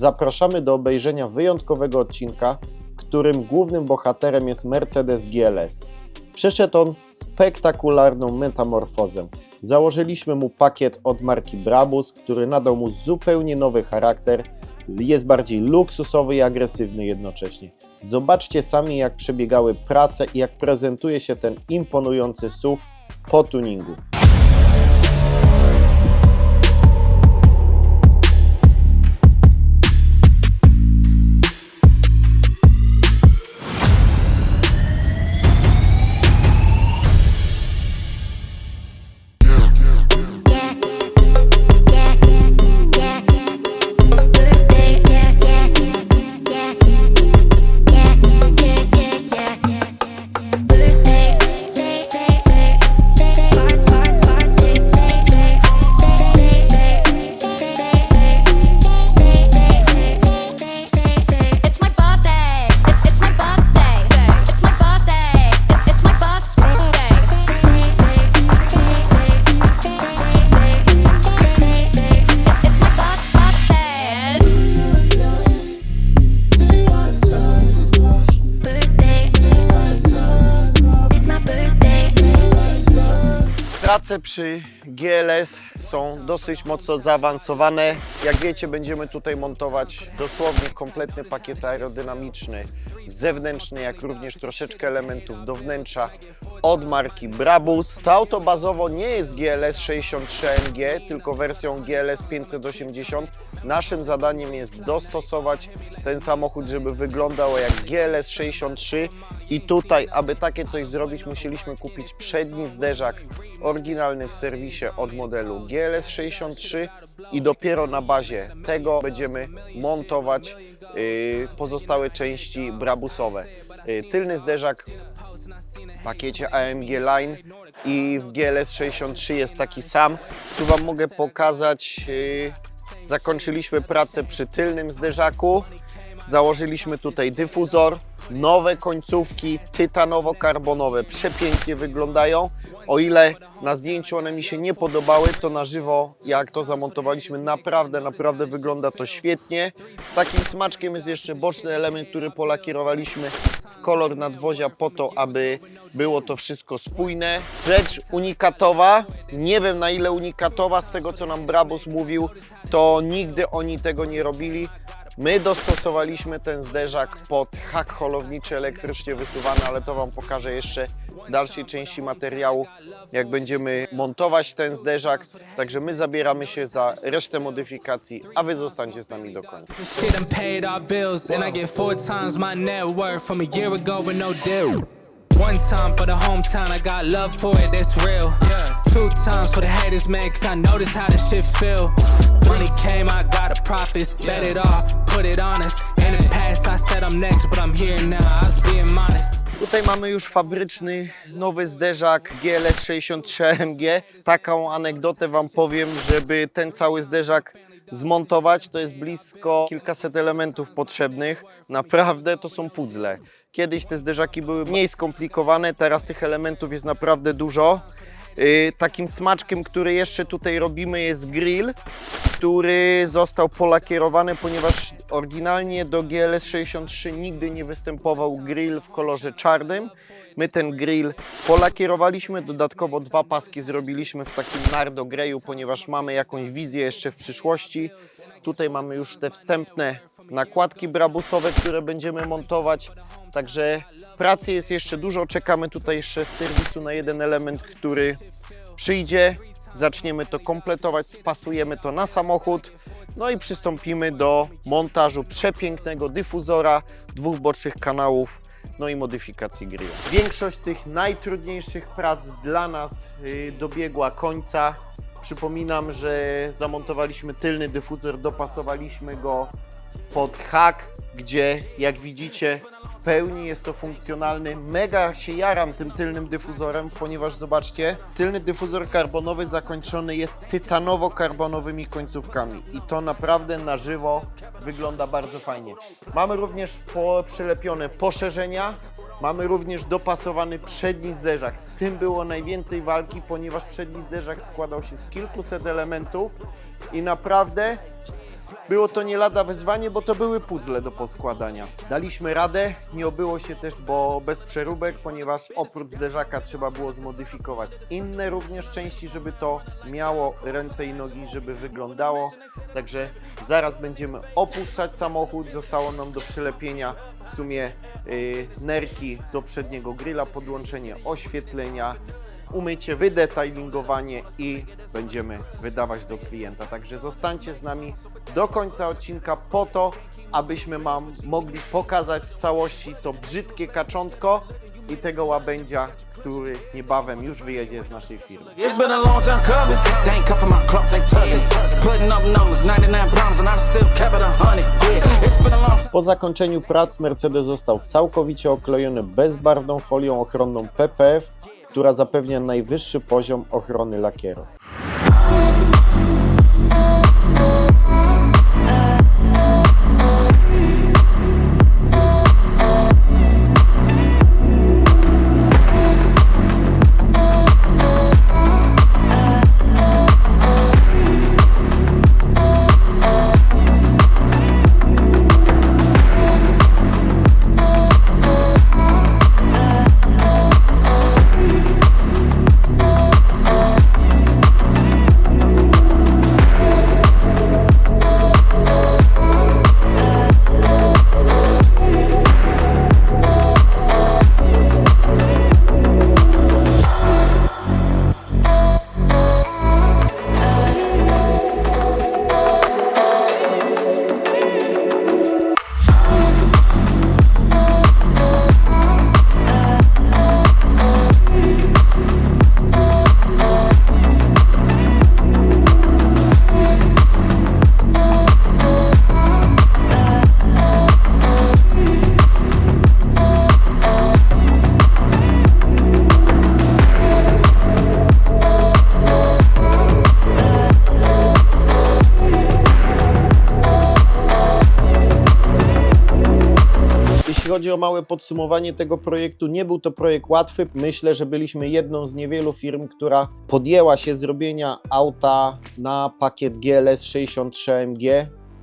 zapraszamy do obejrzenia wyjątkowego odcinka, w którym głównym bohaterem jest Mercedes GLS. Przeszedł on spektakularną metamorfozę. Założyliśmy mu pakiet od marki Brabus, który nadał mu zupełnie nowy charakter. Jest bardziej luksusowy i agresywny jednocześnie. Zobaczcie sami, jak przebiegały prace i jak prezentuje się ten imponujący SUV po tuningu. Prace przy GLS są dosyć mocno zaawansowane. Jak wiecie, będziemy tutaj montować dosłownie kompletny pakiet aerodynamiczny, zewnętrzny, jak również troszeczkę elementów do wnętrza od marki Brabus. To auto bazowo nie jest GLS 63 MG, tylko wersją GLS 580. Naszym zadaniem jest dostosować ten samochód, żeby wyglądał jak GLS 63 i tutaj, aby takie coś zrobić, musieliśmy kupić przedni zderzak oryginalny w serwisie od modelu GLS 63 i dopiero na bazie tego będziemy montować yy, pozostałe części brabusowe. Yy, tylny zderzak w pakiecie AMG Line i w GLS 63 jest taki sam. Tu Wam mogę pokazać, yy, zakończyliśmy pracę przy tylnym zderzaku. Założyliśmy tutaj dyfuzor, nowe końcówki tytanowo-karbonowe, przepięknie wyglądają. O ile na zdjęciu one mi się nie podobały, to na żywo jak to zamontowaliśmy naprawdę, naprawdę wygląda to świetnie. Takim smaczkiem jest jeszcze boczny element, który polakierowaliśmy w kolor nadwozia po to, aby było to wszystko spójne. Rzecz unikatowa, nie wiem na ile unikatowa, z tego co nam Brabus mówił, to nigdy oni tego nie robili. My dostosowaliśmy ten zderzak pod hak holowniczy elektrycznie wysuwany, ale to Wam pokażę jeszcze w dalszej części materiału, jak będziemy montować ten zderzak. Także my zabieramy się za resztę modyfikacji, a Wy zostańcie z nami do końca. No. One time for the hometown, I got love for it, that's real. Two times for the haters, man, cause I notice how shit feel. Money came, I got profits, bet it all, put it on us. In the past, I said I'm next, but I'm here now, I was being. Tutaj mamy już fabryczny nowy zderzak GLS 63 MG. Taką anegdotę Wam powiem, żeby ten cały zderzak zmontować, to jest blisko kilkaset elementów potrzebnych. Naprawdę to są puzzle. Kiedyś te zderzaki były mniej skomplikowane, teraz tych elementów jest naprawdę dużo. Yy, Takim smaczkiem, który jeszcze tutaj robimy jest grill, który został polakierowany, ponieważ oryginalnie do GLS 63 nigdy nie występował grill w kolorze czarnym. My ten grill polakierowaliśmy, dodatkowo dwa paski zrobiliśmy w takim nardo greju, ponieważ mamy jakąś wizję jeszcze w przyszłości. Tutaj mamy już te wstępne nakładki brabusowe, które będziemy montować. Także pracy jest jeszcze dużo. Czekamy tutaj jeszcze z serwisu na jeden element, który przyjdzie. Zaczniemy to kompletować, spasujemy to na samochód. No i przystąpimy do montażu przepięknego dyfuzora, dwóch bocznych kanałów, no i modyfikacji grilla. Większość tych najtrudniejszych prac dla nas y, dobiegła końca. Przypominam, że zamontowaliśmy tylny dyfuzor, dopasowaliśmy go pod hak, gdzie jak widzicie w pełni jest to funkcjonalny. Mega się jaram tym tylnym dyfuzorem, ponieważ zobaczcie, tylny dyfuzor karbonowy zakończony jest tytanowo-karbonowymi końcówkami i to naprawdę na żywo wygląda bardzo fajnie. Mamy również po, przylepione poszerzenia, mamy również dopasowany przedni zderzak. Z tym było najwięcej walki, ponieważ przedni zderzak składał się z kilkuset elementów i naprawdę Było to nie lada wyzwanie, bo to były puzzle do poskładania. Daliśmy radę, nie obyło się też, bo bez przeróbek, ponieważ oprócz zderzaka trzeba było zmodyfikować inne również części, żeby to miało ręce i nogi, żeby wyglądało. Także zaraz będziemy opuszczać samochód. Zostało nam do przylepienia w sumie yy, nerki do przedniego grilla, podłączenie oświetlenia, umycie, wydetailingowanie i będziemy wydawać do klienta. Także zostańcie z nami do końca odcinka po to, abyśmy Wam mogli pokazać w całości to brzydkie kaczątko i tego łabędzia, który niebawem już wyjedzie z naszej firmy. It's been a long time coming. They ain't cut from my cloth, they took it. Putting up numbers, 99 problems, and I still kept it a hundred. Yeah, it's been a long time. Po zakończeniu prac Mercedes został całkowicie oklejony bezbarwną folią ochronną PPF, która zapewnia najwyższy poziom ochrony lakieru. Chodzi o małe podsumowanie tego projektu, nie był to projekt łatwy. Myślę, że byliśmy jedną z niewielu firm, która podjęła się zrobienia auta na pakiet GLS 63 AMG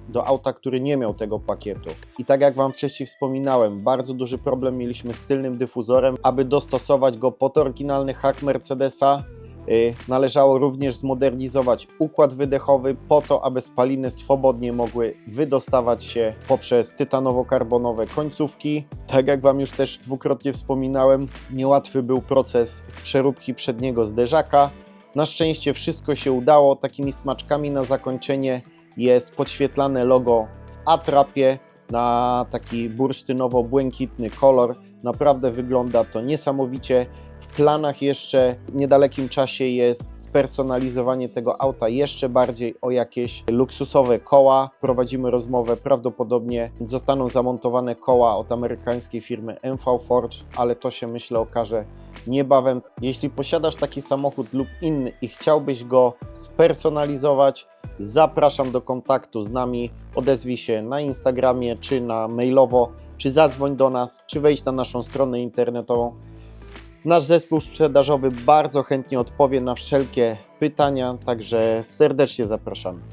do auta, który nie miał tego pakietu. I tak jak Wam wcześniej wspominałem, bardzo duży problem mieliśmy z tylnym dyfuzorem. Aby dostosować go pod oryginalny hak Mercedesa, Należało również zmodernizować układ wydechowy po to, aby spaliny swobodnie mogły wydostawać się poprzez tytanowo-karbonowe końcówki. Tak jak Wam już też dwukrotnie wspominałem, niełatwy był proces przeróbki przedniego zderzaka. Na szczęście wszystko się udało. Takimi smaczkami na zakończenie jest podświetlane logo w atrapie na taki bursztynowo-błękitny kolor. Naprawdę wygląda to niesamowicie. Planach jeszcze w niedalekim czasie jest spersonalizowanie tego auta jeszcze bardziej o jakieś luksusowe koła. Prowadzimy rozmowę, prawdopodobnie zostaną zamontowane koła od amerykańskiej firmy MV Forge, ale to się myślę okaże niebawem. Jeśli posiadasz taki samochód lub inny i chciałbyś go spersonalizować, zapraszam do kontaktu z nami. Odezwij się na Instagramie czy na mailowo, czy zadzwoń do nas, czy wejdź na naszą stronę internetową. Nasz zespół sprzedażowy bardzo chętnie odpowie na wszelkie pytania, także serdecznie zapraszamy.